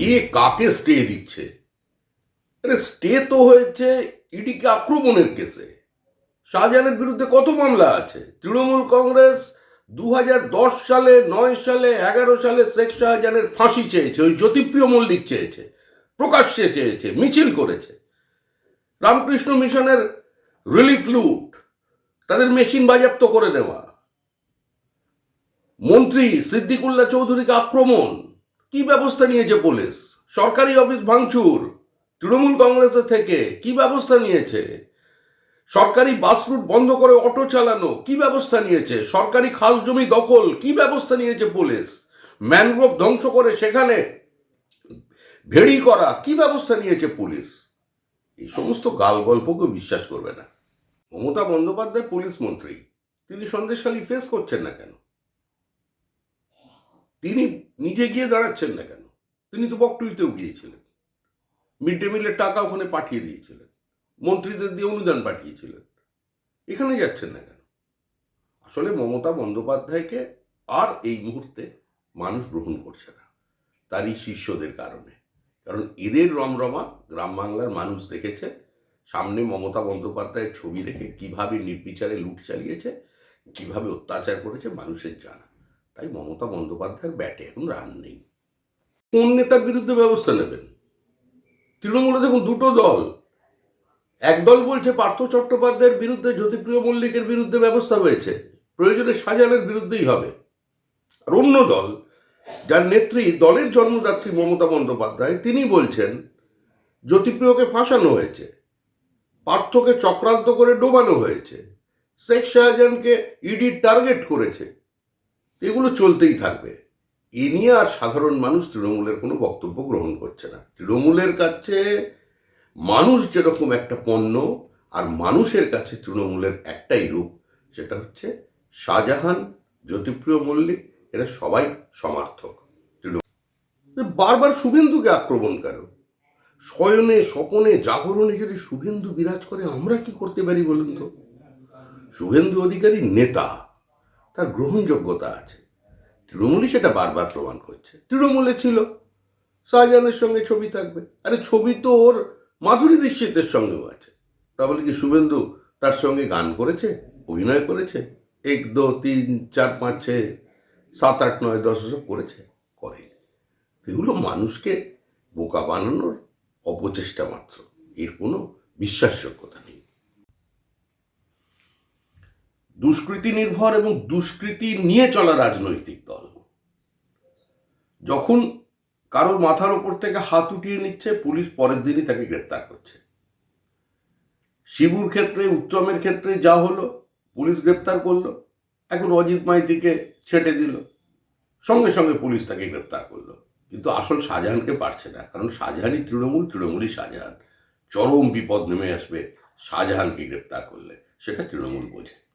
কে কাকে স্টে দিচ্ছে আরে স্টে তো হয়েছে ইডিকে আক্রমণের কেসে শাহজাহানের বিরুদ্ধে কত মামলা আছে তৃণমূল কংগ্রেস দুহাজার দশ সালে নয় সালে এগারো সালে শেখ শাহজাহানের ফাঁসি চেয়েছে ওই জ্যোতিপ্রিয় মল্লিক চেয়েছে প্রকাশ্যে চেয়েছে, মিছিল করেছে। রামকৃষ্ণ মিশনের রিলিফ লুট তাদের মেশিন বাজেয়াপ্ত করে নেওয়া। মন্ত্রী সিদ্দিকুল্লাহ চৌধুরীকে আক্রমণ কি ব্যবস্থা নিয়েছে পুলিশ? সরকারি অফিস ভাঙচুর। তৃণমূল কংগ্রেসের থেকে কি ব্যবস্থা নিয়েছে? সরকারি বাস রুট বন্ধ করে অটো চালানো কি ব্যবস্থা নিয়েছে? সরকারি খাস জমি দখল কি ব্যবস্থা নিয়েছে পুলিশ? ম্যানগ্রোভ ধ্বংস করে সেখানে ভেড়ি করা কি ব্যবস্থা নিয়েছে পুলিশ? এই সমস্ত গাল গল্পকে বিশ্বাস করবে না। মমতা বন্দ্যোপাধ্যায় পুলিশ মন্ত্রী। তিনি সন্দেশখালী ফেস করছেন না কেন? তিনি নিজে গিয়ে দাঁড়াচ্ছেন না কেন? তিনি তো বকটুইতেও গিয়েছিলেন। মিড ডে মিলের টাকা ওখানে পাঠিয়ে দিয়েছিলেন। মন্ত্রীদের দিয়ে অনুদান পাঠিয়েছিলেন। এখানে যাচ্ছেন না কেন? আসলে মমতা বন্দ্যোপাধ্যায়কে আর এই মুহূর্তে মানুষ গ্রহণ করছে না, তারই শিষ্যদের কারণে। কারণ এদের রমরমা গ্রাম বাংলার মানুষ দেখেছে, সামনে মমতা বন্দ্যোপাধ্যায়ের ছবি রেখে কীভাবে নির্বিচারে লুট চালিয়েছে, কীভাবে অত্যাচার করেছে মানুষের জানা। তাই মমতা বন্দ্যোপাধ্যায়ের ব্যাটে এখন রান নেই। কোন নেতার বিরুদ্ধে ব্যবস্থা নেবেন? তৃণমূলে দেখুন দুটো দল। এক দল বলছে পার্থ চট্টোপাধ্যায়ের বিরুদ্ধে জ্যোতিপ্রিয় মল্লিকের বিরুদ্ধে ব্যবস্থা হয়েছে প্রয়োজনে সাজানের বিরুদ্ধেই হবে। আর অন্য দল, যার নেত্রী, দলের জন্মদাত্রী মমতা বন্দ্যোপাধ্যায়, তিনি বলছেন, জ্যোতিপ্রিয়কে ফাঁসানো হয়েছে। পার্থকে চক্রান্ত করে ডোবানো হয়েছে। শেখ শাহজাহানকে ইডি টার্গেট করেছে। এগুলো চলতেই থাকবে। এ নিয়ে আর সাধারণ মানুষ তৃণমূলের কোনো বক্তব্য গ্রহণ করছে না। তৃণমূলের কাছে মানুষ যেরকম একটা পণ্য, আর মানুষের কাছে তৃণমূলের একটাই রূপ, সেটা হচ্ছে শাহজাহান, জ্যোতিপ্রিয় মল্লিক, এরা সবাই সমার্থক। বারবার শুভেন্দুকে আক্রমণ কেন শয়নে স্বপনে, জাগরণে যদি শুভেন্দু বিরাজ করে, আমরা কি করতে পারি বলুন তো? শুভেন্দু অধিকারী নেতা। তার গ্রহণযোগ্যতা আছে। তৃণমূলই সেটা বারবার প্রমাণ করছে। তৃণমূলে ছিল। শাহজাহানের সঙ্গে ছবি থাকবে। আরে ছবি তো ওর মাধুরী দীক্ষিতের সঙ্গেও আছে। তা বলে কি শুভেন্দু তার সঙ্গে গান করেছে? অভিনয় করেছে? এক, দো, তিন, চার, পাঁচ, ছে, সাত, আট, নয়, দশ এসব করেছে? করে এগুলো মানুষকে বোকা বানানোর অপচেষ্টা মাত্র। এর কোনো বিশ্বাসযোগ্যতা নেই। দুষ্কৃতি নির্ভর এবং দুষ্কৃতি নিয়ে চলা রাজনৈতিক দল। যখন কারোর মাথার ওপর থেকে হাত উঠিয়ে নিচ্ছে, পুলিশ পরের দিনই তাকে গ্রেপ্তার করছে। শিবুর ক্ষেত্রে, উত্তমের ক্ষেত্রে যা হলো, পুলিশ গ্রেপ্তার করল। এখন অজিত মাইতিকে ছেটে দিল। সঙ্গে সঙ্গে পুলিশ তাকে গ্রেপ্তার করল। কিন্তু আসল শাহজাহানকে পারছে না, কারণ শাহজাহানই তৃণমূল, তৃণমূলই শাহজাহান। চরম বিপদ নেমে আসবে, শাহজাহানকে গ্রেপ্তার করলে, সেটা তৃণমূল বোঝে।